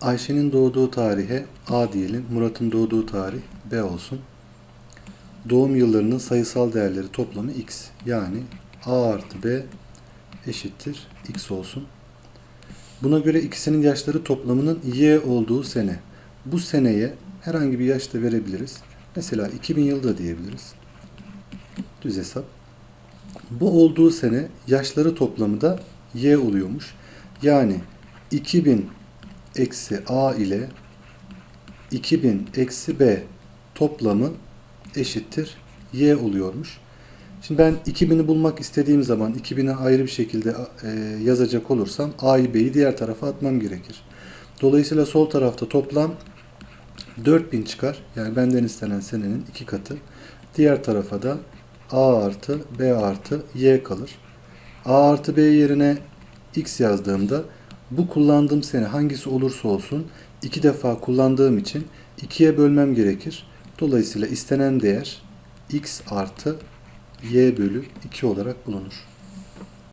Ayşe'nin doğduğu tarihe A diyelim. Murat'ın doğduğu tarih B olsun. Doğum yıllarının sayısal değerleri toplamı x. Yani A artı B eşittir x olsun. Buna göre ikisinin yaşları toplamının y olduğu sene. Bu seneye herhangi bir yaş da verebiliriz. Mesela 2000 yılda diyebiliriz. Düz hesap. Bu olduğu sene yaşları toplamı da y oluyormuş. Yani 2000 eksi a ile 2000 eksi b toplamı eşittir y oluyormuş. Şimdi ben 2000'i bulmak istediğim zaman 2000'i ayrı bir şekilde e, yazacak olursam a'yı b'yi diğer tarafa atmam gerekir. Dolayısıyla sol tarafta toplam 4000 çıkar. Yani benden istenen senenin iki katı. Diğer tarafa da a artı b artı y kalır. a artı b yerine x yazdığımda bu kullandığım sene hangisi olursa olsun iki defa kullandığım için ikiye bölmem gerekir. Dolayısıyla istenen değer x artı y bölü 2 olarak bulunur.